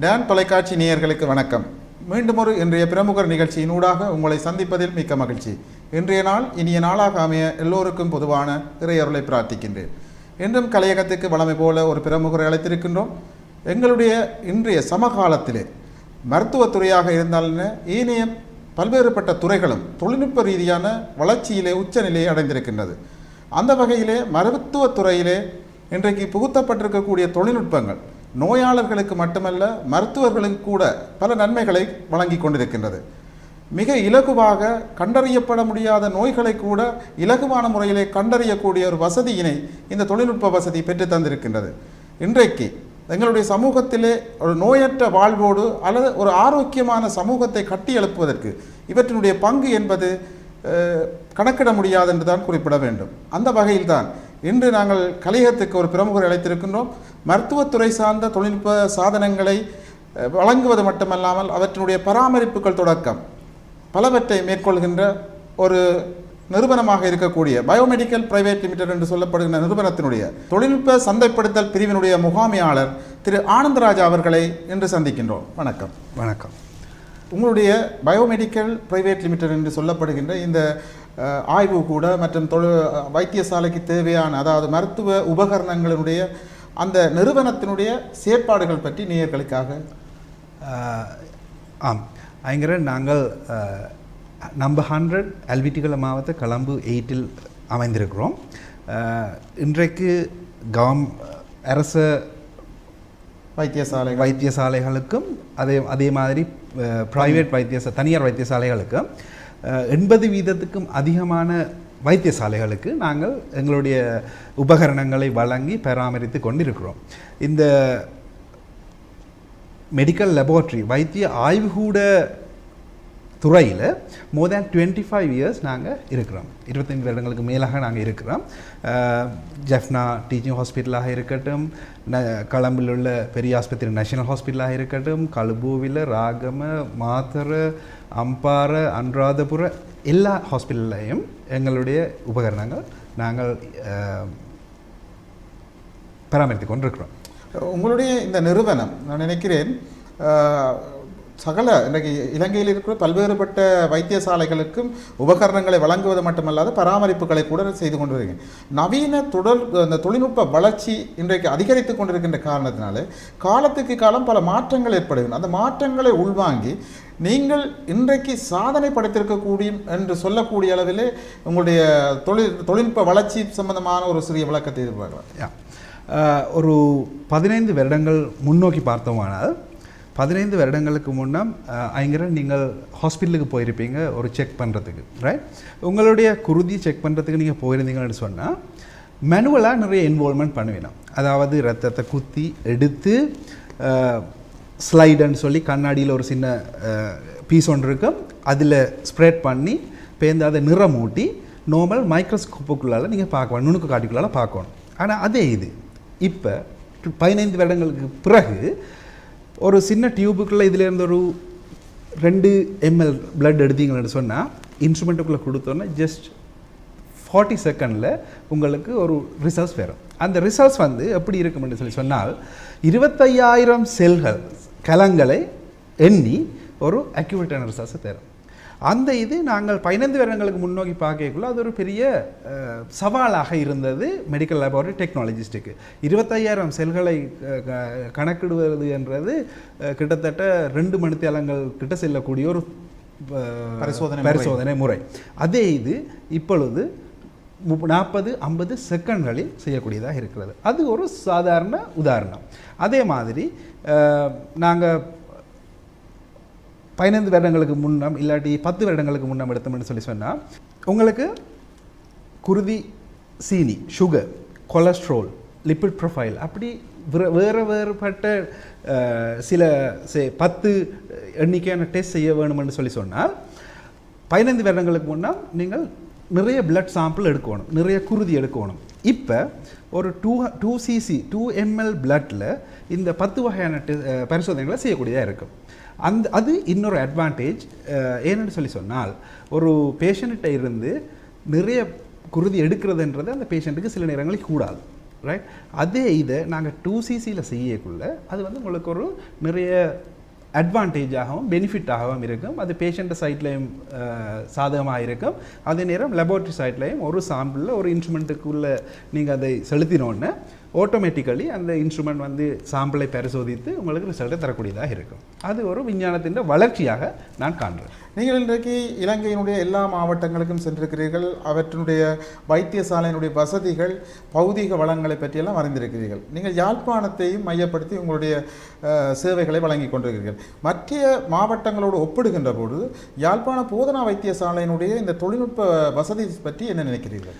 Tan தொலைக்காட்சி நேயர்களுக்கு வணக்கம். மீண்டும் ஒரு இன்றைய பிரமுகர் நிகழ்ச்சியின் ஊடாக உங்களை சந்திப்பதில் மிக்க மகிழ்ச்சி. இன்றைய நாள் இனிய நாளாக அமைய எல்லோருக்கும் பொதுவான இறையருளை பிரார்த்திக்கின்றேன். இன்றும் கலையகத்துக்கு வளமை போல ஒரு பிரமுகரை அழைத்திருக்கின்றோம். எங்களுடைய இன்றைய சமகாலத்திலே மருத்துவத்துறையாக இருந்தாலும் ஏனைய பல்வேறுபட்ட துறைகளும் தொழில்நுட்ப ரீதியான வளர்ச்சியிலே உச்சநிலையை அடைந்திருக்கின்றது. அந்த வகையிலே மருத்துவத் துறையிலே இன்றைக்கு புகுத்தப்பட்டிருக்கக்கூடிய தொழில்நுட்பங்கள் நோயாளர்களுக்கு மட்டுமல்ல மருத்துவர்களுக்கு கூட பல நன்மைகளை வழங்கி கொண்டிருக்கின்றது. மிக இலகுவாக கண்டறியப்பட முடியாத நோய்களை கூட இலகுவான முறையிலே கண்டறியக்கூடிய ஒரு வசதியினை இந்த தொழில்நுட்ப வசதி பெற்று தந்திருக்கின்றது. இன்றைக்கு எங்களுடைய சமூகத்திலே ஒரு நோயற்ற வாழ்வோடு அல்லது ஒரு ஆரோக்கியமான சமூகத்தை கட்டி எழுப்புவதற்கு இவற்றினுடைய பங்கு என்பது கணக்கிட முடியாது என்று தான் குறிப்பிட வேண்டும். அந்த வகையில்தான் இன்று நாங்கள் கலையகத்துக்கு ஒரு பிரமுகர் அழைத்திருக்கின்றோம். மருத்துவத்துறை சார்ந்த தொழில்நுட்ப சாதனங்களை வழங்குவது மட்டுமல்லாமல் அவற்றினுடைய பராமரிப்புகள் தொடக்கம். பலவற்றை மேற்கொள்கின்ற ஒரு நிறுவனமாக இருக்கக்கூடிய பயோமெடிக்கல் பிரைவேட் லிமிடெட் என்று சொல்லப்படுகின்ற நிறுவனத்தினுடைய தொழில்நுட்ப சந்தைப்படுத்தல் பிரிவினுடைய முகாமையாளர் திரு ஆனந்தராஜா அவர்களை இன்று சந்திக்கின்றோம். வணக்கம். வணக்கம். உங்களுடைய பயோமெடிக்கல் பிரைவேட் லிமிடெட் என்று சொல்லப்படுகின்ற இந்த ஆய்வு கூட மற்றும் தொழில் வைத்தியசாலைக்கு தேவையான அதாவது மருத்துவ உபகரணங்களினுடைய அந்த நிறுவனத்தினுடைய செயற்பாடுகள் பற்றி நேயர்களுக்காக. ஆம். ஐங்கர நாங்கள் நம்பர் ஹண்ட்ரட் அல்விட்டிகள மாவட்ட கலம்பு எயிட்டில் அமைந்திருக்கிறோம். இன்றைக்கு கவம் அரச வைத்தியசாலை வைத்தியசாலைகளுக்கும் அதே அதே மாதிரி ப்ரைவேட் வைத்தியசா தனியார் வைத்தியசாலைகளுக்கும் எண்பது வீதத்துக்கும் அதிகமான வைத்தியசாலைகளுக்கு நாங்கள் எங்களுடைய உபகரணங்களை வழங்கி பராமரித்து கொண்டிருக்கிறோம். இந்த மெடிக்கல் லெபார்ட்ரி வைத்திய ஆய்வுகூட துறையில் more than twenty five years நாங்கள் இருக்கிறோம். இருபத்தைந்து வருடங்களுக்கு மேலாக நாங்கள் இருக்கிறோம். ஜெஃப்னா டீச்சிங் ஹாஸ்பிட்டலாக இருக்கட்டும் ந கலம்பில் உள்ள பெரிய ஆஸ்பத்திரி நேஷனல் ஹாஸ்பிட்டலாக இருக்கட்டும் கழுபூவில் ராகம மாத்தர அம்பார அனுராதபுர எல்லா ஹாஸ்பிட்டல்லையும் எங்களுடைய உபகரணங்கள் நாங்கள் பராமரித்து கொண்டிருக்கிறோம். உங்களுடைய இந்த நிறுவனம் நான் நினைக்கிறேன் சகல இன்றைக்கு இலங்கையில் இருக்கிற பல்வேறுபட்ட வைத்தியசாலைகளுக்கும் உபகரணங்களை வழங்குவது மட்டுமல்லாது பராமரிப்புகளை கூட செய்து கொண்டிருக்கேன் நவீன தொடர் அந்த தொழில்நுட்ப வளர்ச்சி இன்றைக்கு அதிகரித்து கொண்டிருக்கின்ற காரணத்தினாலே காலத்துக்கு காலம் பல மாற்றங்கள் ஏற்படுகின்றன. அந்த மாற்றங்களை உள்வாங்கி நீங்கள் இன்றைக்கு சாதனை படைத்திருக்கக்கூடிய என்று சொல்லக்கூடிய அளவிலே உங்களுடைய தொழில் தொழில்நுட்ப வளர்ச்சி சம்பந்தமான ஒரு சிறிய விளக்கத்தை எதிர்பார்க்கலாம் ஒரு பதினைந்து வருடங்கள் முன்னோக்கி பார்த்தோமானால் பதினைந்து வருடங்களுக்கு முன்னம் ஐங்கிற நீங்கள் ஹாஸ்பிட்டலுக்கு போயிருப்பீங்க ஒரு செக் பண்ணுறதுக்கு ரைட் உங்களுடைய குருதி செக் பண்ணுறதுக்கு நீங்கள் போயிருந்தீங்கன்னு சொன்னால் மேனுவலாக நிறைய இன்வால்மெண்ட் பண்ணுவேணும் அதாவது ரத்தத்தை குத்தி எடுத்து ஸ்லைடுன்னு சொல்லி கண்ணாடியில் ஒரு சின்ன பீஸ் ஒன்று இருக்கும். அதில் ஸ்ப்ரெட் பண்ணி பேர்ந்து அதை நிறமூட்டி நார்மல் மைக்ரோஸ்கோப்புக்குள்ளால் நீங்கள் பார்க்கணும் நுணுக்கு காட்டிக்குள்ளால் பார்க்கணும். ஆனால் அதே இது. இப்போ பதினைந்து வருடங்களுக்கு பிறகு ஒரு சின்ன டியூபுக்குள்ளே இதுலேருந்து ஒரு ரெண்டு எம்எல் பிளட் எடுத்தீங்கன்னு சொன்னால் இன்ஸ்ட்ருமெண்ட்டுக்குள்ளே கொடுத்தோன்னே ஜஸ்ட் ஃபார்ட்டி செகண்டில் உங்களுக்கு ஒரு ரிசல்ட்ஸ் வரும். அந்த ரிசல்ட்ஸ் வந்து எப்படி இருக்கும்னு சொல்லி சொன்னால் இருபத்தையாயிரம் செல்கள் கலங்களை எண்ணி ஒரு அக்யூரேட்டான ரிசல்ட்ஸை தரும். அந்த இது நாங்கள் பதினைந்து வருடங்களுக்கு முன்னோக்கி பார்க்கக்குள்ள அது ஒரு பெரிய சவாலாக இருந்தது மெடிக்கல் லேபார்டரி டெக்னாலஜிஸ்ட்டுக்கு இருபத்தையாயிரம் செல்களை கணக்கிடுவது என்றது கிட்டத்தட்ட ரெண்டு மணித்தேலங்கள் கிட்ட செல்லக்கூடிய ஒரு பரிசோதனை. பரிசோதனை முறை. அதே இது இப்பொழுது நாற்பது ஐம்பது செகண்ட்களில் செய்யக்கூடியதாக இருக்கிறது. அது ஒரு சாதாரண உதாரணம். அதே மாதிரி நாங்கள் பதினைந்து வருடங்களுக்கு முன்னம் இல்லாட்டி பத்து வருடங்களுக்கு முன்னம் எடுத்தோம்னு சொல்லி சொன்னால் உங்களுக்கு குருதி சீனி சுகர் கொலஸ்ட்ரால் லிப்பிட் ப்ரொஃபைல் அப்படி வேறு வேறு வேறுபட்ட சில சே பத்து எண்ணிக்கையான டெஸ்ட் செய்ய வேணும்னு சொல்லி சொன்னால் பதினைந்து வருடங்களுக்கு முன்னால் நீங்கள் நிறைய பிளட் சாம்பிள் எடுக்கணும் நிறைய குருதி எடுக்கணும். இப்போ ஒரு two two cc two ml பிளட்டில் இந்த பத்து வகையான பரிசோதனைகளை செய்யக்கூடியதாக இருக்கும். அந்த அது இன்னொரு அட்வான்டேஜ் ஏன்னு சொல்லி சொன்னால் ஒரு பேஷண்ட்டை இருந்து நிறைய குருதி எடுக்கிறதுன்றது அந்த பேஷண்ட்டுக்கு சில நேரங்களில் கூடாது ரைட் அதே இதை நாங்கள் டூ சிசியில் செய்யக்குள்ள அது வந்து உங்களுக்கு ஒரு நிறைய அட்வான்டேஜாகவும் பெனிஃபிட்டாகவும் இருக்கும். அது பேஷண்ட்டு சைட்லேயும் சாதகமாக இருக்கும். அதே நேரம் லெபார்ட்ரி சைட்லேயும் ஒரு சாம்பிளில் ஒரு இன்ஸ்ட்ருமெண்ட்டுக்குள்ளே நீங்கள் அதை செலுத்தினோன்னே ஆட்டோமேட்டிக்கலி அந்த இன்ஸ்ட்ருமெண்ட் வந்து சாம்பிளை பரிசோதித்து உங்களுக்கு ரிசல்ட்டை தரக்கூடியதாக இருக்கும். அது ஒரு விஞ்ஞானத்தின் வளர்ச்சியாக நான் காண்கிறேன். நீங்கள் இன்றைக்கு இலங்கையினுடைய எல்லா மாவட்டங்களுக்கும் சென்றிருக்கிறீர்கள். அவற்றினுடைய வைத்தியசாலையினுடைய வசதிகள் பௌதிக வளங்களை பற்றியெல்லாம் அறிந்திருக்கிறீர்கள். நீங்கள் யாழ்ப்பாணத்தையும் மையப்படுத்தி உங்களுடைய சேவைகளை வழங்கி கொண்டிருக்கிறீர்கள். மற்ற மாவட்டங்களோடு ஒப்பிடுகின்ற பொழுது யாழ்ப்பாண போதனா வைத்தியசாலையினுடைய இந்த தொழில்நுட்ப வசதி பற்றி என்ன நினைக்கிறீர்கள்?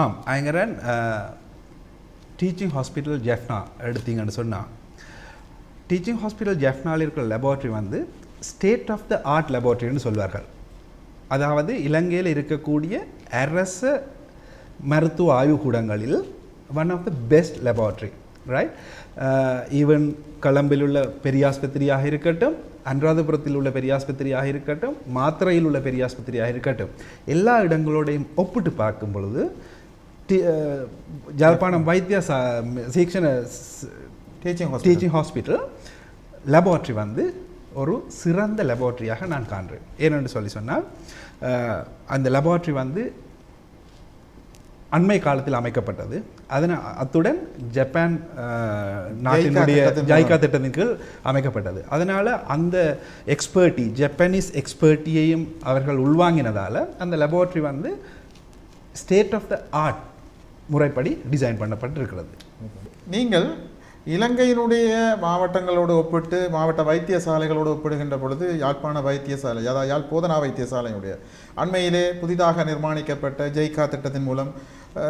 ஆம் ஐங்கரன் டீச்சிங் ஹாஸ்பிட்டல் ஜெஃப்னா எடுத்தீங்கன்னு சொன்னால் டீச்சிங் ஹாஸ்பிட்டல் ஜெஃப்னாவில் இருக்கிற லெபார்ட்ரி வந்து ஸ்டேட் ஆஃப் த ஆர்ட் லெபார்ட்ரின்னு சொல்வார்கள். அதாவது இலங்கையில் இருக்கக்கூடிய அரச மருத்துவ ஆய்வுக்கூடங்களில் one of the best laboratory right even கலம்பில் உள்ள பெரியாஸ்பத்திரியாக இருக்கட்டும் அனுராதபுரத்தில் உள்ள பெரியாஸ்பத்திரியாக இருக்கட்டும் மாத்திரையில் உள்ள பெரியாஸ்பத்திரியாக இருக்கட்டும் எல்லா இடங்களோடையும் ஒப்பிட்டு பார்க்கும் பொழுது யாழ்ப்பாணம் வைத்திய சீக்ஷன டீச்சிங் டீச்சிங் ஹாஸ்பிட்டல் லெபார்ட்ரி வந்து ஒரு சிறந்த லெபார்ட்ரியாக நான் காண்றேன் ஏனென்று சொல்லி சொன்னால் அந்த லெபார்ட்ரி வந்து அண்மை காலத்தில் அமைக்கப்பட்டது அதன அத்துடன் ஜப்பான் நாட்டினுடைய ஜைகா திட்டத்தின் கீழ் அமைக்கப்பட்டது அதனால் அந்த எக்ஸ்பர்ட்டி ஜப்பானீஸ் எக்ஸ்பர்ட்டியையும் அவர்கள் உள்வாங்கினதால் அந்த லெபார்ட்ரி வந்து ஸ்டேட் ஆஃப் த ஆர்ட் முறைப்படி டிசைன் பண்ணப்பட்டிருக்கிறது. நீங்கள் இலங்கையினுடைய மாவட்டங்களோடு ஒப்பிட்டு மாவட்ட வைத்தியசாலைகளோடு ஒப்பிடுகின்ற பொழுது யாழ்ப்பாண வைத்தியசாலை அதாவது யாழ் போதனா வைத்தியசாலையுடைய அண்மையிலே புதிதாக நிர்மாணிக்கப்பட்ட ஜெய்கா திட்டத்தின் மூலம்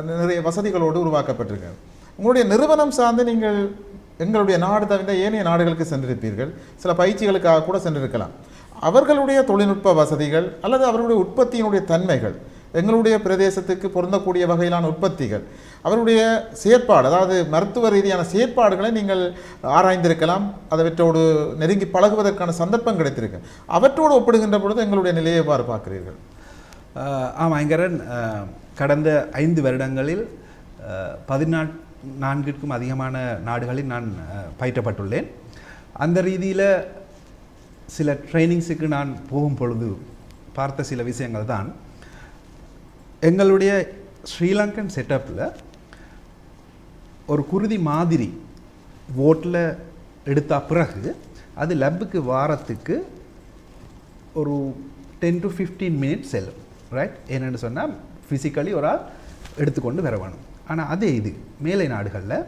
நிறைய வசதிகளோடு உருவாக்கப்பட்டிருக்கு. உங்களுடைய நிறுவனம் சார்ந்து நீங்கள் எங்களுடைய நாடு தவிர ஏனைய நாடுகளுக்கு சென்றிருப்பீர்கள். சில பயிற்சிகளுக்காக கூட சென்றிருக்கலாம். அவர்களுடைய தொழில்நுட்ப வசதிகள் அல்லது அவர்களுடைய உற்பத்தியினுடைய தன்மைகள் எங்களுடைய பிரதேசத்துக்கு பொருந்தக்கூடிய வகையிலான உற்பத்திகள். அவருடைய செயற்பாடு அதாவது மருத்துவ ரீதியான செயற்பாடுகளை நீங்கள் ஆராய்ந்திருக்கலாம் அதவற்றோடு நெருங்கி பழகுவதற்கான சந்தர்ப்பம் கிடைத்திருக்கு. அவற்றோடு ஒப்பிடுகின்ற பொழுது எங்களுடைய நிலையை எவ்வாறு பார்க்கிறீர்கள்? ஆமாம் ஐங்கரன் கடந்த ஐந்து வருடங்களில் பதினா நான்கிற்கும் அதிகமான நாடுகளில் நான் பயிற்றப்பட்டுள்ளேன். அந்த ரீதியில் சில ட்ரைனிங்ஸுக்கு நான் போகும் பொழுது பார்த்த சில விஷயங்கள் தான் எங்களுடைய ஸ்ரீலங்கன் செட்டப்பில் ஒரு குருதி மாதிரி ஓட்டில் எடுத்த பிறகு அது லெப்புக்கு வாரத்துக்கு ஒரு டென் டு ஃபிஃப்டீன் மினிட்ஸ் செல்லும் ரைட் என்னென்னு சொன்னால் ஃபிசிக்கலி ஒரு ஆள் எடுத்துக்கொண்டு வர வேணும். ஆனால் அதே இது மேலை நாடுகளில்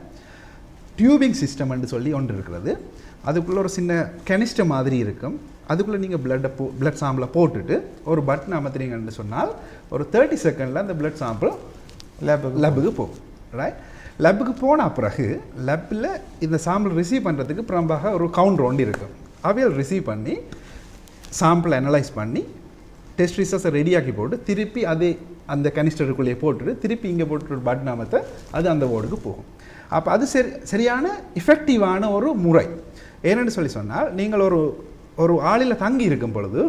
டியூபிங் சிஸ்டம்னு சொல்லி ஒன்று இருக்கிறது. அதுக்குள்ளே ஒரு சின்ன கெனிஸ்ட மாதிரி இருக்கும். அதுக்குள்ளே நீங்கள் பிளட்டை போ பிளட் சாம்பிளை போட்டுட்டு ஒரு பட்டன் அமர்த்துறீங்கன்னு சொன்னால் ஒரு தேர்ட்டி செகண்டில் அந்த பிளட் சாம்பிள் லேபுக்கு லெப்புக்கு போகும். ரைட் லெப்புக்கு போன பிறகு லெப்பில் இந்த சாம்பிள் ரிசீவ் பண்ணுறதுக்கு புறம்பாக ஒரு கவுண்டர் ஒன்று இருக்கும் அவையில் ரிசீவ் பண்ணி சாம்பிள் அனலைஸ் பண்ணி டெஸ்ட் ரிசல்ட்ஸை ரெடியாக்கி போட்டு திருப்பி அதே அந்த கனிஸ்டருக்குள்ளேயே போட்டுட்டு திருப்பி இங்கே போட்டு ஒரு பட்டன் அமர்த்த அது அந்த போர்டுக்கு போகும். அப்போ அது சரி சரியான இஃபெக்டிவான ஒரு முறை. ஏனென்னு சொல்லி சொன்னால் நீங்கள் ஒரு ஒரு ஆளில் தங்கி இருக்கும் பொழுது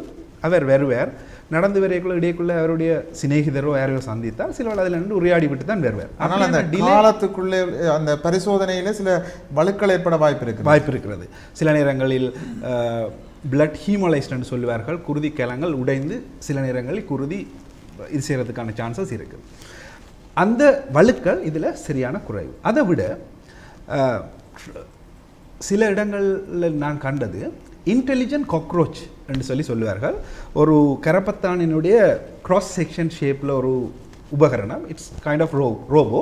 அவர் வருவார். நடந்து வரைக்குள்ள இடையக்குள்ள அவருடைய சிநேகிதரோ யாரையோ சந்தித்தால் சில அதில் நின்று உரையாடி விட்டு தான் வருவார். ஆனால் அந்த காலத்துக்குள்ளே அந்த பரிசோதனையில சில வழுக்கள் ஏற்பட வாய்ப்பு இருக்கு வாய்ப்பு இருக்கிறது. சில நேரங்களில் பிளட் ஹீமோலைஸ்ட்னு சொல்லுவார்கள். குருதி கிழங்கள் உடைந்து சில நேரங்களில் குருதி இது செய்கிறதுக்கான சான்சஸ் இருக்குது. அந்த வழுக்கள் இதில் சரியான குறைவு. அதை விட சில இடங்களில் நான் கண்டது இன்டெலிஜென்ட் காக்ரோச் என்று சொல்லி சொல்லுவார்கள். ஒரு கரப்பத்தானினுடைய க்ராஸ் செக்ஷன் ஷேப்பில் ஒரு உபகரணம். It's kind of ro robo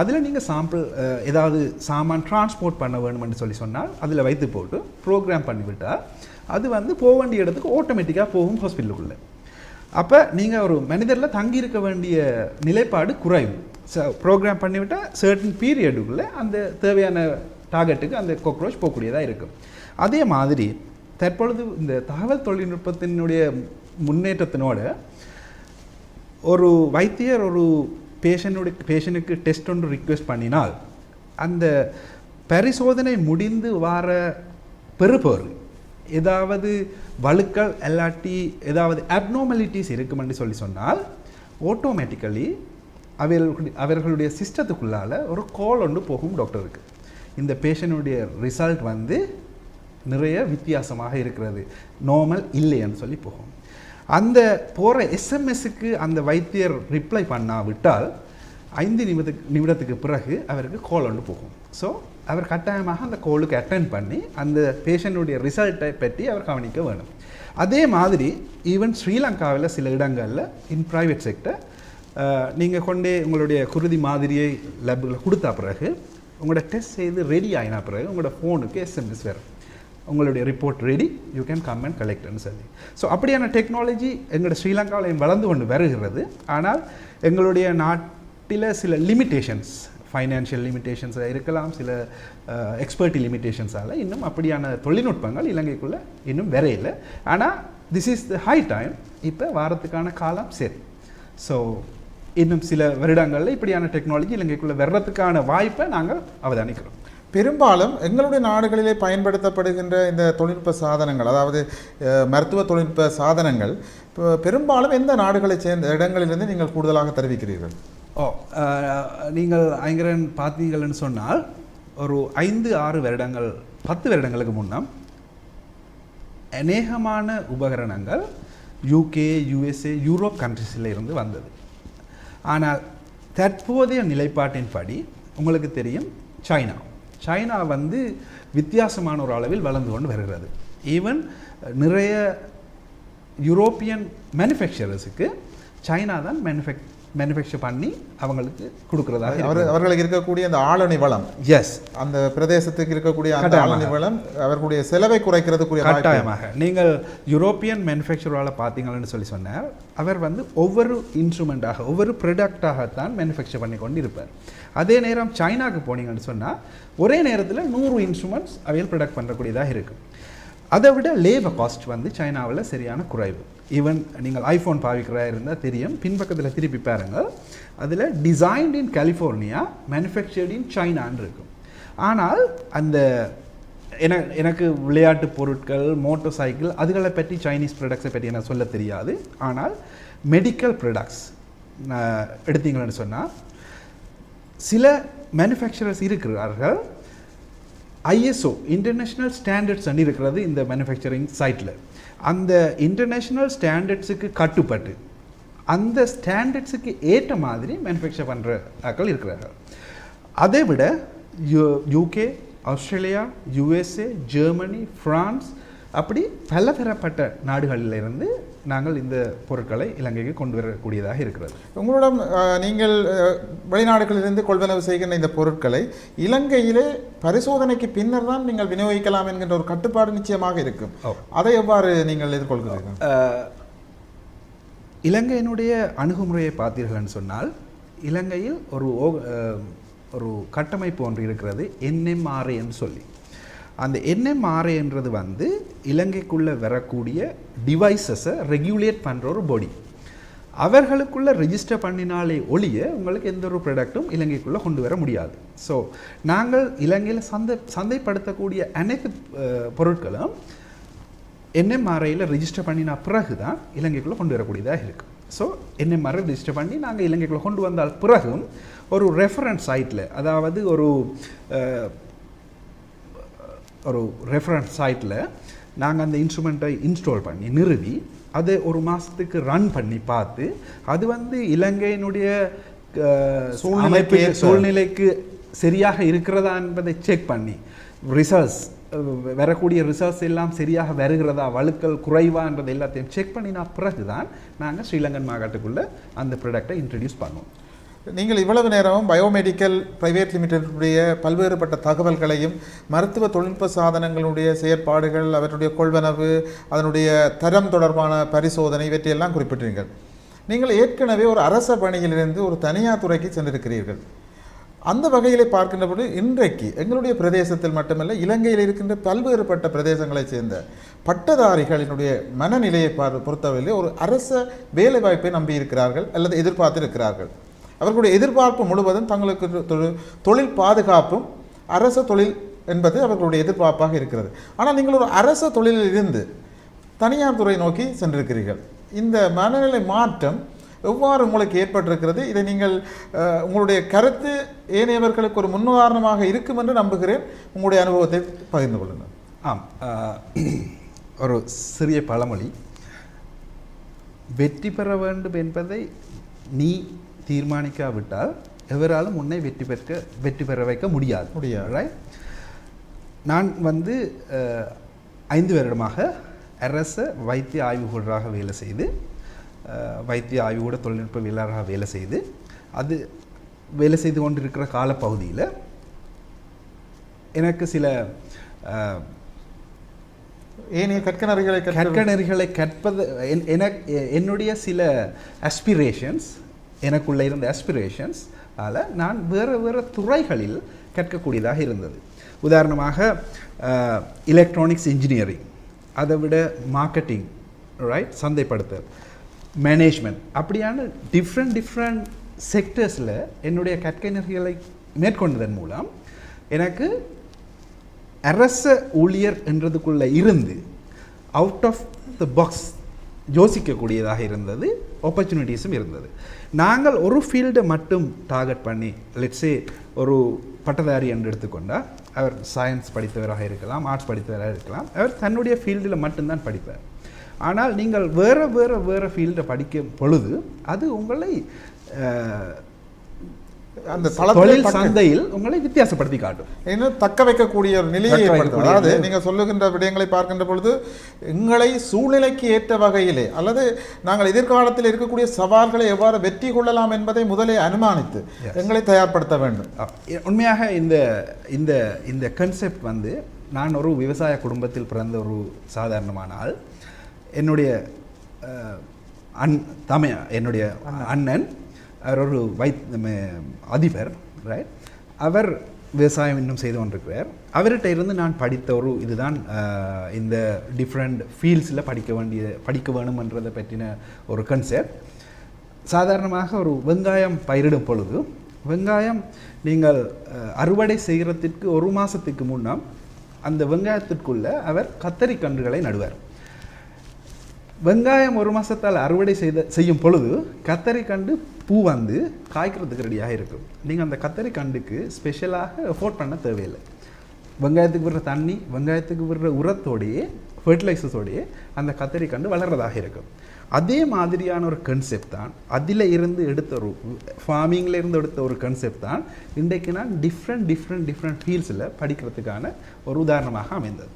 அதில் நீங்கள் சாம்பிள் ஏதாவது சாமான் டிரான்ஸ்போர்ட் பண்ண வேணும்னு சொல்லி சொன்னால் அதில் வைத்து போட்டு ப்ரோக்ராம் பண்ணிவிட்டால் அது வந்து போக வேண்டிய இடத்துக்கு ஆட்டோமேட்டிக்காக போகும் ஹாஸ்பிட்டலுக்குள்ளே அப்போ நீங்கள் ஒரு மனிதரில் தங்கியிருக்க வேண்டிய நிலைப்பாடு குறைவு ச ப்ரோக்ராம் பண்ணிவிட்டால் சர்டன் பீரியடுக்குள்ளே அந்த தேவையான டார்கெட்டுக்கு அந்த காக்ரோச் போகக்கூடியதாக இருக்கும். அதே மாதிரி தற்பொழுது இந்த தகவல் தொழில்நுட்பத்தினுடைய முன்னேற்றத்தினோட ஒரு வைத்தியர் ஒரு பேஷனுடைய பேஷனுக்கு டெஸ்ட் ஒன்று ரிக்வெஸ்ட் பண்ணினால் அந்த பரிசோதனை முடிந்து வார பெறுபவர் ஏதாவது வழுக்கள் எல்லாட்டி ஏதாவது அப்நார்மலிட்டிஸ் இருக்குமென்று சொல்லி சொன்னால் ஆட்டோமேட்டிக்கலி அவர்களுடைய அவர்களுடைய சிஸ்டத்துக்குள்ளால ஒரு கால் ஒன்று போகும் டாக்டருக்கு இந்த பேஷண்ட்டுடைய ரிசல்ட் வந்து நிறைய வித்தியாசமாக இருக்கிறது. நார்மல் இல்லைன்னு சொல்லி போகும். அந்த போகிற எஸ்எம்எஸ்ஸுக்கு அந்த வைத்தியர் ரிப்ளை பண்ணாவிட்டால் ஐந்து நிமிடத்துக்கு நிமிடத்துக்கு பிறகு அவருக்கு கால் ஒன்று போகும். ஸோ அவர் கட்டாயமாக அந்த கோலுக்கு அட்டன் பண்ணி அந்த பேஷண்ட்டுடைய ரிசல்ட்டை பற்றி அவர் கவனிக்க வேணும் அதே மாதிரி ஈவன் ஸ்ரீலங்காவில் சில இடங்களில் இன் ப்ரைவேட் செக்டர் நீங்கள் கொண்டே உங்களுடைய குருதி மாதிரியை லேபில் கொடுத்த பிறகு உங்களோட டெஸ்ட் செய்து ரெடி ஆகின பிறகு உங்களோட ஃபோனுக்கு எஸ்எம்எஸ் வரும். உங்களுடைய report ready you can come and கலெக்ட்னு சொல்லி ஸோ அப்படியான டெக்னாலஜி எங்களோட ஸ்ரீலங்காவிலையும் வளர்ந்து கொண்டு வருகிறது. ஆனால் எங்களுடைய நாட்டில் சில லிமிட்டேஷன்ஸ் ஃபைனான்ஷியல் லிமிட்டேஷன்ஸ் இருக்கலாம் சில எக்ஸ்பர்ட்டி லிமிட்டேஷன்ஸால் இன்னும் அப்படியான தொழில்நுட்பங்கள் இலங்கைக்குள்ளே இன்னும் வரையில. ஆனால் this is the high time இப்போ வாரத்துக்கான காலம் சரி. ஸோ இன்னும் சில வருடங்களில் இப்படியான டெக்னாலஜி இலங்கைக்குள்ளே வர்றதுக்கான வாய்ப்பை நாங்கள் அவதானிக்கிறோம். பெரும்பாலும் எங்களுடைய நாடுகளிலே பயன்படுத்தப்படுகின்ற இந்த தொழில்நுட்ப சாதனங்கள் அதாவது மருத்துவ தொழில்நுட்ப சாதனங்கள் பெரும்பாலும் எந்த நாடுகளைச் சேர்ந்த இடங்களிலிருந்து நீங்கள் கூடுதலாக தெரிவிக்கிறீர்கள்? ஓ நீங்கள் ஐங்கரன் பார்த்தீங்கள்னு சொன்னால் ஒரு ஐந்து ஆறு வருடங்கள் பத்து வருடங்களுக்கு முன்னம் அநேகமான உபகரணங்கள் யூகே யுஎஸ்ஏ யூரோப் கண்ட்ரிஸில் இருந்து வந்தது. ஆனால் தற்போதைய நிலைப்பாட்டின்படி உங்களுக்கு தெரியும் சைனா. சைனா வந்து வித்தியாசமான ஒரு அளவில் வளர்ந்து கொண்டு வருகிறது. ஈவன் நிறைய யூரோப்பியன் மேனுஃபேக்சரர்ஸுக்கு சைனா தான் மேனுஃபேக் மேனுஃபேக்சர் பண்ணி அவங்களுக்கு கொடுக்குறதாக அவர் அவர்களுக்கு இருக்கக்கூடிய அந்த ஆளணி வளம். எஸ் அந்த பிரதேசத்துக்கு இருக்கக்கூடிய அந்த. ஆளணி வளம் அவர்களுடைய செலவை குறைக்கிறதுக்குரிய. கட்டாயமாக. நீங்கள் யூரோப்பியன் மேனுஃபேக்சரால் பார்த்தீங்கன்னு சொல்லி சொன்னார். அவர் வந்து ஒவ்வொரு இன்ஸ்ட்ருமெண்ட்டாக ஒவ்வொரு ப்ராடக்டாகத்தான் மேனுஃபேக்சர் பண்ணி கொண்டு இருப்பார் அதே நேரம் சைனாக்கு போனீங்கன்னு சொன்னால் ஒரே நேரத்தில் நூறு இன்ஸ்ட்ருமெண்ட்ஸ் அவையில் ப்ரொடக்ட் பண்ணுறக்கூடியதாக இருக்கும். அதை விட லேபர் காஸ்ட் வந்து சைனாவில் சரியான குறைவு. ஈவன் நீங்கள் ஐஃபோன் பாவிக்கிறா இருந்தால் தெரியும். பின்பக்கத்தில் திருப்பி பாருங்கள். அதில் designed in California manufactured in சைனான்னு இருக்கும். ஆனால் அந்த என எனக்கு விளையாட்டு பொருட்கள் மோட்டார் சைக்கிள் அதுகளை பற்றி சைனீஸ் ப்ராடக்ட்ஸை பற்றி எனக்கு சொல்ல தெரியாது. ஆனால் மெடிக்கல் ப்ராடக்ட்ஸ் எடுத்தீங்கன்னு சொன்னால் சில மேனுஃபேக்சரர்ஸ் இருக்கிறார்கள். ஐஎஸ்ஓ இன்டர்நேஷ்னல் ஸ்டாண்டர்ட்ஸ் இருக்கிறது இந்த மேனுஃபேக்சரிங் சைட்டில் அந்த இன்டர்நேஷ்னல் ஸ்டாண்டர்ட்ஸுக்கு கட்டுப்பட்டு அந்த ஸ்டாண்டர்ட்ஸுக்கு ஏற்ற மாதிரி மேனுஃபேக்சர் பண்ணுற ஆக்கள் இருக்கிறார்கள். அதை விட U UK Australia USA Germany France அப்படி பலதரப்பட்ட நாடுகளிலிருந்து நாங்கள் இந்த பொருட்களை இலங்கைக்கு கொண்டு வரக்கூடியதாக இருக்கிறது. உங்களிடம் நீங்கள் வெளிநாடுகளிலிருந்து கொள்வனவு செய்கின்ற இந்த பொருட்களை இலங்கையிலே பரிசோதனைக்கு பின்னர் தான் நீங்கள் விநியோகிக்கலாம் என்கின்ற ஒரு கட்டுப்பாடு நிச்சயமாக இருக்கும். ஓ. அதை எவ்வாறு நீங்கள் எதிர்கொள்கிறீர்கள்? இலங்கையினுடைய அணுகுமுறையை பார்த்தீர்கள்னு சொன்னால் இலங்கையில் ஒரு ஒரு கட்டமைப்பு ஒன்று இருக்கிறது என்எம்ஆர்ஏ என்று சொல்லி. அந்த என்எம்ஆர்ஏன்றது வந்து இலங்கைக்குள்ளே வரக்கூடிய டிவைசஸை ரெகுலேட் பண்ணுற ஒரு பாடி அவர்களுக்குள்ளே ரெஜிஸ்டர் பண்ணினாலே ஒழிய உங்களுக்கு எந்த ஒரு ப்ராடக்ட்டும் இலங்கைக்குள்ளே கொண்டு வர முடியாது. ஸோ நாங்கள் இலங்கையில் சந்தை சந்தைப்படுத்தக்கூடிய அனைத்து பொருட்களும் என்எம்ஆர்ஐயில் ரெஜிஸ்டர் பண்ணின பிறகு தான் இலங்கைக்குள்ளே கொண்டு வரக்கூடியதாக இருக்குது ஸோ என்எம்ஆர்ஐ ரெஜிஸ்டர் பண்ணி நாங்கள் இலங்கைக்குள்ளே கொண்டு வந்தால் பிறகும் ஒரு ரெஃபரன்ஸ் சைட்டில் அதாவது ஒரு ஒரு ரெஃபரன்ஸ் சைட்டில் நாங்கள் அந்த இன்ஸ்ட்ருமெண்ட்டை இன்ஸ்டால் பண்ணி நிறுவி அதை ஒரு மாதத்துக்கு ரன் பண்ணி பார்த்து அது வந்து இலங்கையினுடைய சூழ்நிலைக்கு. சூழ்நிலைக்கு சரியாக இருக்கிறதா என்பதை செக் பண்ணி ரிசல்ட்ஸ் வரக்கூடிய ரிசல்ட்ஸ் எல்லாம் சரியாக வருகிறதா வழுக்கல் குறைவான்றது எல்லாத்தையும் செக் பண்ணினா பிறகு தான் நாங்கள் ஸ்ரீலங்கன் மாகாட்டுக்குள்ளே அந்த ப்ராடக்டை இன்ட்ரடியூஸ் பண்ணுவோம் நீங்கள் இவ்வளவு நேரமும் பயோமெடிக்கல் பிரைவேட் லிமிடெடுடைய பல்வேறுபட்ட தகவல்களையும் மருத்துவ தொழில்நுட்ப சாதனங்களுடைய செயற்பாடுகள் அவற்றுடைய கொள்வனவு அதனுடைய தரம் தொடர்பான பரிசோதனை இவற்றையெல்லாம் குறிப்பிட்டீர்கள் நீங்கள் ஏற்கனவே ஒரு அரச பணியிலிருந்து ஒரு தனியார் துறைக்கு சென்றிருக்கிறீர்கள். அந்த வகையிலே பார்க்கின்ற பொழுது இன்றைக்கு எங்களுடைய பிரதேசத்தில் மட்டுமல்ல இலங்கையில் இருக்கின்ற பல்வேறுபட்ட பிரதேசங்களைச் சேர்ந்த பட்டதாரிகளினுடைய மனநிலையை பார் பொறுத்தவரையிலே ஒரு அரச வேலைவாய்ப்பை நம்பியிருக்கிறார்கள் அல்லது எதிர்பார்த்து இருக்கிறார்கள் அவர்களுடைய எதிர்பார்ப்பு முழுவதும் தங்களுக்கு தொழில் பாதுகாப்பும் அரச தொழில் என்பது அவர்களுடைய எதிர்பார்ப்பாக இருக்கிறது. ஆனால் நீங்கள் ஒரு அரச தொழிலில் இருந்து தனியார் துறை நோக்கி சென்றிருக்கிறீர்கள். இந்த மனநிலை மாற்றம் எவ்வாறு உங்களுக்கு ஏற்பட்டிருக்கிறது? இதை நீங்கள் உங்களுடைய கருத்து ஏனையவர்களுக்கு ஒரு முன்னுதாரணமாக இருக்கும் என்று நம்புகிறேன். உங்களுடைய அனுபவத்தை பகிர்ந்து கொள்ளுங்கள். ஆம். ஒரு சிறிய பழமொழி. வெற்றி பெற வேண்டும் என்பதை நீ தீர்மானிக்காவிட்டால் எவராலும் உன்னை வெற்றி பெற்க வெற்றி பெற வைக்க முடியாது முடியாது. நான் வந்து ஐந்து வருடமாக அரச வைத்திய ஆய்வுகூடராக வேலை செய்து வைத்திய ஆய்வுகூட தொழில்நுட்பவியலராக வேலை செய்து அது வேலை செய்து கொண்டிருக்கிற காலப்பகுதியில் எனக்கு சில ஏனைய கற்கனறிகளை கற்க கற்கனறிகளை கற்பது என்னுடைய சில அஸ்பிரேஷன்ஸ் எனக்குள்ளே இருந்த ஆஸ்பிரேஷன்ஸ் அதில் நான் வேறு வேறு துறைகளில் கற்கக்கூடியதாக இருந்தது. உதாரணமாக எலக்ட்ரானிக்ஸ் இன்ஜினியரிங் அதை விட மார்க்கெட்டிங் ரைட் சந்தைப்படுத்தல் மேனேஜ்மெண்ட் அப்படியான டிஃப்ரெண்ட் டிஃப்ரெண்ட் செக்டர்ஸில் என்னுடைய கற்கைஞர்களை மேற்கொண்டதன் மூலம் எனக்கு அரச ஊழியர் என்றதுக்குள்ளே இருந்து அவுட் ஆஃப் த பாக்ஸ் யோசிக்கக்கூடியதாக இருந்தது. ஆப்பர்ச்சுனிட்டிஸும் இருந்தது. நாங்கள் ஒரு ஃபீல்டை மட்டும் டார்கெட் பண்ணி லெட்ஸே ஒரு பட்டதாரி என்று எடுத்துக்கொண்டால் அவர் சயின்ஸ் படித்தவராக இருக்கலாம் ஆர்ட்ஸ் படித்தவராக இருக்கலாம் அவர் தன்னுடைய ஃபீல்டில் மட்டும்தான் படிப்பார். ஆனால் நீங்கள் வேறு வேறு வேறு ஃபீல்டை படிக்கும் பொழுது அது உங்களை அந்த தொழில் சந்தையில் உங்களை வித்தியாசப்படுத்தி காட்டும். இன்னும் தக்க வைக்கக்கூடிய ஒரு நிலையை அதாவது நீங்கள் சொல்லுகின்ற விடயங்களை பார்க்கின்ற பொழுது எங்களை சூழ்நிலைக்கு ஏற்ற வகையிலே அல்லது நாங்கள் எதிர்காலத்தில் இருக்கக்கூடிய சவால்களை எவ்வாறு வெற்றி கொள்ளலாம் என்பதை முதலே அனுமானித்து எங்களை தயார்படுத்த வேண்டும். உண்மையாக இந்த இந்த இந்த கன்செப்ட் வந்து நான் ஒரு விவசாய குடும்பத்தில் பிறந்த ஒரு சாதாரணமான ஆள். என்னுடைய அண் தமைய என்னுடைய அண்ணன். அவர் ஒரு வைத் அதிபர் ரைட் அவர் விவசாயம் இன்னும் செய்து கொண்டிருக்கிறார். அவர்கிட்ட இருந்து நான் படித்த ஒரு இதுதான் இந்த டிஃப்ரெண்ட் ஃபீல்ட்ஸில் படிக்க வேண்டிய படிக்க வேணுமன்றதை பற்றின ஒரு கன்செப்ட் சாதாரணமாக ஒரு வெங்காயம் பயிரிடும் பொழுது வெங்காயம் நீங்கள் அறுவடை செய்கிறதுக்கு ஒரு மாதத்துக்கு முன்னால் அந்த வெங்காயத்திற்குள்ளே அவர் கத்தரி கன்றுகளை நடுவார். வெங்காயம் ஒரு மாதத்தால் அறுவடை செய்த செய்யும் பொழுது கத்தரி கண்டு பூ வந்து காய்க்கிறதுக்கு ரெடியாக இருக்கும் நீங்கள் அந்த கத்தரி கண்டுக்கு ஸ்பெஷலாக எஃபோர்ட் பண்ண தேவையில்லை. வெங்காயத்துக்கு விடுற தண்ணி வெங்காயத்துக்கு விடுற உரத்தோடையே ஃபர்டிலைசர்ஸோடையே அந்த கத்தரி கண்டு வளர்றதாக இருக்கும் அதே மாதிரியான ஒரு கன்செப்ட் தான் அதில் இருந்து எடுத்த ஒரு ஃபார்மிங்கில் இருந்து எடுத்த ஒரு கன்செப்ட் தான் இன்றைக்கு நான் டிஃப்ரெண்ட் டிஃப்ரெண்ட் டிஃப்ரெண்ட் ஃபீல்ட்ஸில் படிக்கிறதுக்கான ஒரு உதாரணமாக அமைந்தது.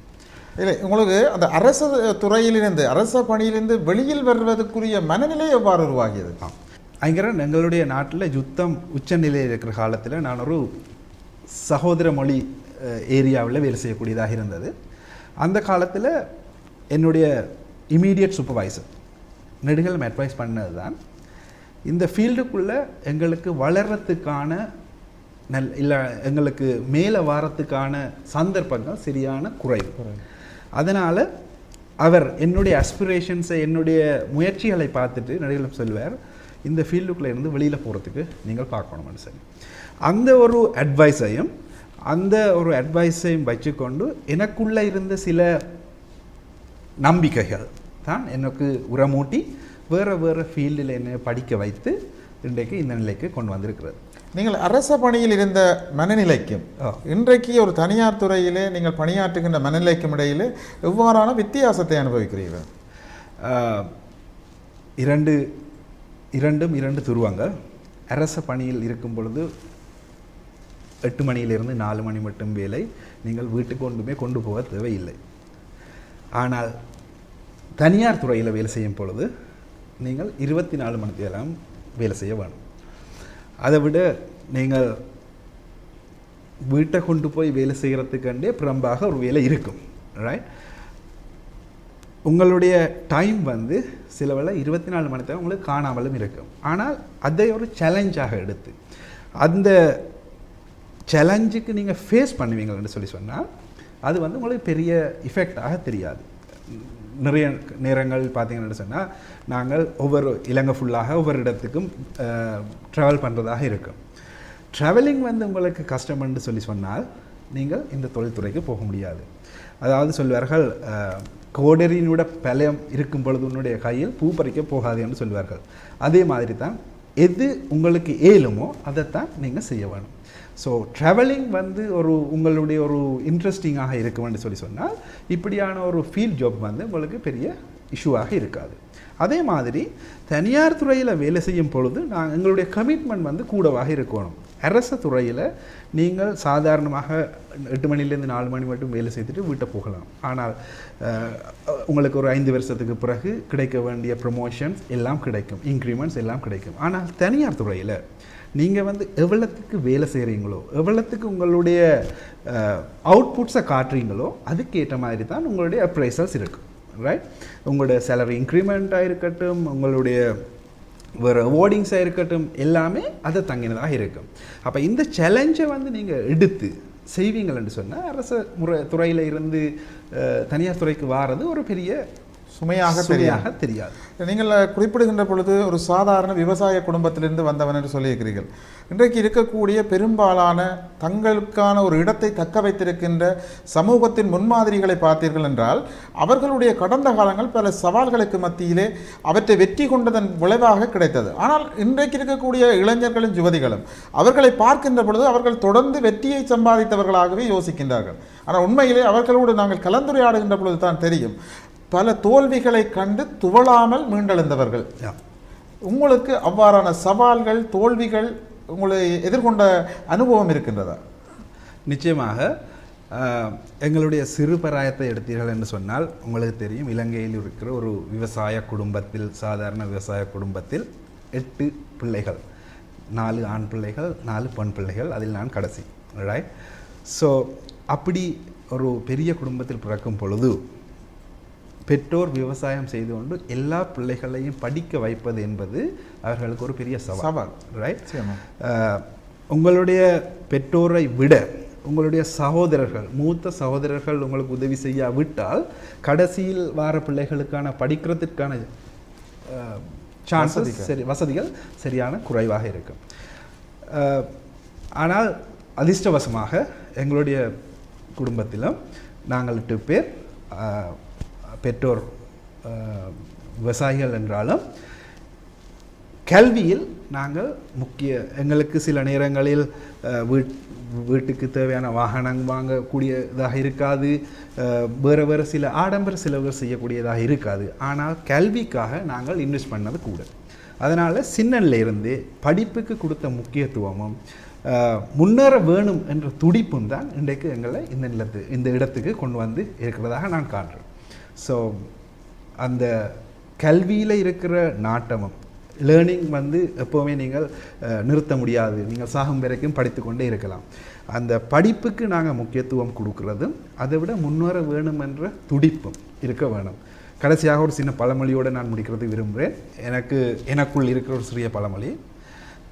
இல்லை உங்களுக்கு அந்த அரச துறையிலிருந்து அரச பணியிலிருந்து வெளியில் வருவதற்குரிய மனநிலை எவ்வாறு உருவாகியது? ஐங்கரன் எங்களுடைய நாட்டில் யுத்தம் உச்சநிலையில் இருக்கிற காலத்தில் நான் ஒரு சகோதர மொழி ஏரியாவில் வேலை செய்யக்கூடியதாக இருந்தது. அந்த காலத்தில் என்னுடைய இமீடியட் சூப்பர்வைசர் நெடுகலம் அட்வைஸ் பண்ணது தான். இந்த ஃபீல்டுக்குள்ளே எங்களுக்கு வளர்கிறதுக்கான நல் இல்லை எங்களுக்கு மேலே வாரத்துக்கான சந்தர்ப்பங்கள் சரியான குறைவு. அதனால் அவர் என்னுடைய அஸ்பிரேஷன்ஸை என்னுடைய முயற்சிகளை பார்த்துட்டு நடிகளும் சொல்வார் இந்த ஃபீல்டுக்குள்ளே இருந்து வெளியில் போகிறதுக்கு நீங்கள் பார்க்கணும்னு சொல்லி அந்த ஒரு அட்வைஸையும் அந்த ஒரு அட்வைஸையும் வச்சுக்கொண்டு எனக்குள்ளே இருந்த சில நம்பிக்கைகள் தான் எனக்கு உரமூட்டி வேறு வேறு ஃபீல்டில் என்னை படிக்க வைத்து இன்றைக்கு இந்த நிலைக்கு கொண்டு வந்திருக்கிறது. நீங்கள் அரச பணியில் இருந்த மனநிலைக்கும். இன்றைக்கு ஒரு தனியார் துறையிலே நீங்கள் பணியாற்றுகின்ற மனநிலைக்கும் இடையிலே எவ்வாறான வித்தியாசத்தை அனுபவிக்கிறீர்கள்? இரண்டு இரண்டும் இரண்டு துருவங்கள். அரச பணியில் இருக்கும் பொழுது எட்டு மணியிலிருந்து நாலு மணி மட்டும் வேலை நீங்கள் வீட்டுக்கு கொண்டுமே கொண்டு போக தேவையில்லை. ஆனால் தனியார் துறையில் வேலை செய்யும் பொழுது நீங்கள் இருபத்தி நாலு மணி நேரம் வேலை செய்ய வேணும் அதை விட நீங்கள் வீட்டை கொண்டு போய் வேலை செய்கிறதுக்கண்டே பிரம்பாக ஒரு வேலை இருக்கும் ரைட் உங்களுடைய டைம் வந்து சில வேளை இருபத்தி நாலு மணி நேரம் உங்களுக்கு காணாமலும் இருக்கும். ஆனால் அதை ஒரு சேலஞ்சாக எடுத்து அந்த சேலஞ்சுக்கு நீங்கள் ஃபேஸ் பண்ணுவீங்கன்னு சொல்லி சொன்னால் அது வந்து உங்களுக்கு பெரிய இஃபெக்டாக தெரியாது. நிறைய நேரங்கள் பார்த்தீங்கன்னு சொன்னால் நாங்கள் ஒவ்வொரு இலங்கை ஃபுல்லாக ஒவ்வொரு இடத்துக்கும் ட்ராவல் பண்ணுறதாக இருக்கும். ட்ராவலிங் வந்து உங்களுக்கு கஷ்டம்னு சொல்லி சொன்னால் நீங்கள் இந்த தொழில்துறைக்கு போக முடியாது. அதாவது சொல்வார்கள் கோடரியினோட பலம் இருக்கும் பொழுது உன்னுடைய கையில் பூ பறிக்க போகாது என்று சொல்வார்கள். அதே மாதிரி தான் எது உங்களுக்கு ஏலுமோ அதைத்தான் நீங்கள் செய்ய வேணும். ஸோ ட்ராவலிங் வந்து ஒரு உங்களுடைய ஒரு இன்ட்ரெஸ்டிங்காக இருக்கும்னு சொல்லி சொன்னால் இப்படியான ஒரு ஃபீல்ட் ஜாப் வந்து உங்களுக்கு பெரிய இஷ்யூவாக இருக்காது. அதே மாதிரி தனியார் துறையில் வேலை செய்யும் பொழுது நான் எங்களுடைய கமிட்மெண்ட் வந்து கூடவாக இருக்கணும். அரசு துறையில் நீங்கள் சாதாரணமாக எட்டு மணிலேருந்து நாலு மணி மட்டும் வேலை செய்துட்டு வீட்டை போகலாம். ஆனால் உங்களுக்கு ஒரு ஐந்து வருஷத்துக்கு பிறகு கிடைக்க வேண்டிய ப்ரொமோஷன்ஸ் எல்லாம் கிடைக்கும். இன்க்ரிமெண்ட்ஸ் எல்லாம் கிடைக்கும். ஆனால் தனியார் துறையில் நீங்கள் வந்து எவ்வளோத்துக்கு வேலை செய்கிறீங்களோ எவ்வளோத்துக்கு உங்களுடைய அவுட்புட்ஸை காட்டுறீங்களோ அதுக்கேற்ற மாதிரி தான் உங்களுடைய அப்ரைசல்ஸ் இருக்கும் ரைட் உங்களுடைய சேலரி இன்க்ரிமெண்ட்டாக இருக்கட்டும் உங்களுடைய வேறு அவார்டிங்ஸாக இருக்கட்டும் எல்லாமே அதை தங்கினதாக இருக்கும் அப்போ இந்த சேலஞ்சை வந்து நீங்கள் எடுத்து செய்வீங்கள்னு சொன்னால் அரசு முறை துறையில் இருந்து தனியார் துறைக்கு வாரது ஒரு பெரிய சுமையாக சுமையாக தெரியாது. நீங்கள் குறிப்பிடுகின்ற பொழுது ஒரு சாதாரண விவசாய குடும்பத்திலிருந்து வந்தவன் என்று சொல்லியிருக்கிறீர்கள். இன்றைக்கு இருக்கக்கூடிய பெரும்பாலான தங்களுக்கான ஒரு இடத்தை தக்க வைத்திருக்கின்ற சமூகத்தின் முன்மாதிரிகளை பார்த்தீர்கள் என்றால் அவர்களுடைய கடந்த காலங்கள் பல சவால்களுக்கு மத்தியிலே அவற்றை வெற்றி கொண்டதன் விளைவாக கிடைத்தது. ஆனால் இன்றைக்கு இருக்கக்கூடிய இளைஞர்களும் யுவதிகளும் அவர்களை பார்க்கின்ற பொழுது அவர்கள் தொடர்ந்து வெற்றியை சம்பாதித்தவர்களாகவே யோசிக்கின்றார்கள். ஆனால் உண்மையிலே அவர்களோடு நாங்கள் கலந்துரையாடுகின்ற பொழுது தான் தெரியும். பல தோல்விகளை கண்டு துவளாமல் மீண்டெழுந்தவர்கள். உங்களுக்கு அவ்வாறான சவால்கள் தோல்விகள் உங்களை எதிர்கொண்ட அனுபவம் இருக்கின்றதா? நிச்சயமாக எங்களுடைய சிறு பராயத்தை எடுத்தீர்கள் என்று சொன்னால் உங்களுக்கு தெரியும் இலங்கையில் இருக்கிற ஒரு விவசாய குடும்பத்தில் சாதாரண விவசாய குடும்பத்தில் எட்டு பிள்ளைகள். நாலு ஆண் பிள்ளைகள் நாலு பெண் பிள்ளைகள் அதில் நான் கடைசி. ரைட் ஸோ அப்படி ஒரு பெரிய குடும்பத்தில் பிறக்கும் பொழுது பெற்றோர் விவசாயம் செய்து கொண்டு எல்லா பிள்ளைகளையும் படிக்க வைப்பது என்பது அவர்களுக்கு ஒரு பெரிய சவால். ரைட் உங்களுடைய பெற்றோரை விட உங்களுடைய சகோதரர்கள் மூத்த சகோதரர்கள் உங்களுக்கு உதவி செய்யாவிட்டால் கடைசியில் வார பிள்ளைகளுக்கான படிக்கிறதுக்கான சான்சஸ். சரி வசதிகள் சரியான குறைவாக இருக்கும் ஆனால் அதிர்ஷ்டவசமாக எங்களுடைய குடும்பத்திலும் நாங்கள் எட்டு பேர் பெற்றோர் விவசாயிகள் என்றாலும் கல்வியில் நாங்கள் முக்கிய எங்களுக்கு சில நேரங்களில் வீட் வீட்டுக்கு தேவையான வாகனம் வாங்கக்கூடியதாக இருக்காது. வேறு வேறு சில ஆடம்பர செலவுகள் செய்யக்கூடியதாக இருக்காது. ஆனால் கல்விக்காக நாங்கள் இன்வெஸ்ட் பண்ணது கூட. அதனால் சின்னன்லேருந்து படிப்புக்கு கொடுத்த முக்கியத்துவமும் முன்னேற வேணும் என்ற துடிப்பும் தான் இன்றைக்கு எங்களை இந்த நிலத்து இந்த இடத்துக்கு கொண்டு வந்து இருக்கிறதாக நான் காண்றேன். ஸோ அந்த கல்வியில் இருக்கிற நாட்டமும் லேர்னிங் வந்து எப்போவுமே நீங்கள் நிறுத்த முடியாது. நீங்கள் சாகும் வரைக்கும் படித்துக்கொண்டே இருக்கலாம். அந்த படிப்புக்கு நாங்கள் முக்கியத்துவம் கொடுக்கறதும் அதை விட முன்னேற வேணும் என்ற துடிப்பும் இருக்க வேணும். கடைசியாக ஒரு சின்ன பழமொழியோடு நான் முடிக்கிறது விரும்புகிறேன். எனக்கு எனக்குள் இருக்கிற ஒரு சிறிய பழமொழி.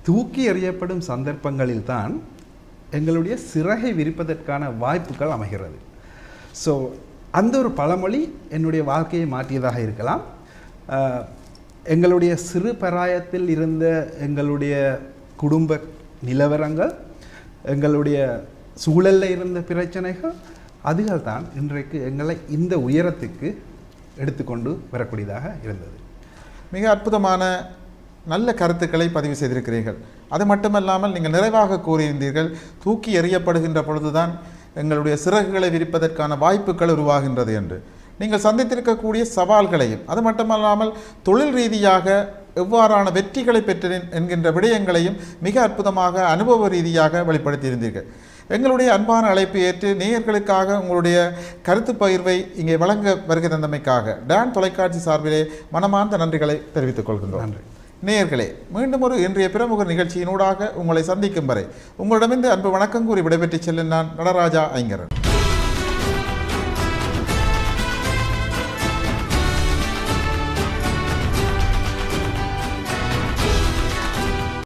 தூக்கி எறியப்படும் சந்தர்ப்பங்களில் தான் எங்களுடைய சிறகை விரிப்பதற்கான வாய்ப்புகள் அமைகிறது. ஸோ அந்த ஒரு பழமொழி என்னுடைய வாழ்க்கையை மாற்றியதாக இருக்கலாம். எங்களுடைய சிறு பராயத்தில் இருந்த எங்களுடைய குடும்ப நிலவரங்கள் எங்களுடைய சூழலில் இருந்த பிரச்சனைகள் அதுகள் தான் இன்றைக்கு எங்களை இந்த உயரத்துக்கு எடுத்துக்கொண்டு வரக்கூடியதாக இருந்தது. மிக அற்புதமான நல்ல கருத்துக்களை பதிவு செய்திருக்கிறீர்கள். அது மட்டுமல்லாமல் நீங்கள் நிறைவாக கூறியிருந்தீர்கள் தூக்கி எறியப்படுகின்ற பொழுதுதான் எங்களுடைய சிறகுகளை விரிப்பதற்கான வாய்ப்புகள் உருவாகின்றது என்று. நீங்கள் சந்தித்திருக்கக்கூடிய சவால்களையும் அது மட்டுமல்லாமல் தொழில் ரீதியாக எவ்வாறான வெற்றிகளை பெற்றேன் என்கின்ற விடயங்களையும் மிக அற்புதமாக அனுபவ ரீதியாக வெளிப்படுத்தியிருந்தீர்கள். எங்களுடைய அன்பான அழைப்பு ஏற்று நேயர்களுக்காக உங்களுடைய கருத்து பகிர்வை இங்கே வழங்க வருகை தந்தமைக்காக டான் தொலைக்காட்சி சார்பிலே மனமார்ந்த நன்றிகளை தெரிவித்துக் கொள்கின்றோம். நன்றி. நேயர்களே மீண்டும் ஒரு இன்றைய பிரமுக நிகழ்ச்சியினூடாக உங்களை சந்திக்கும் வரை உங்களிடமிருந்து அன்பு வணக்கம் கூறி விடைபெற்றுச் செல்லும் நான் நடராஜா ஐங்கரன்.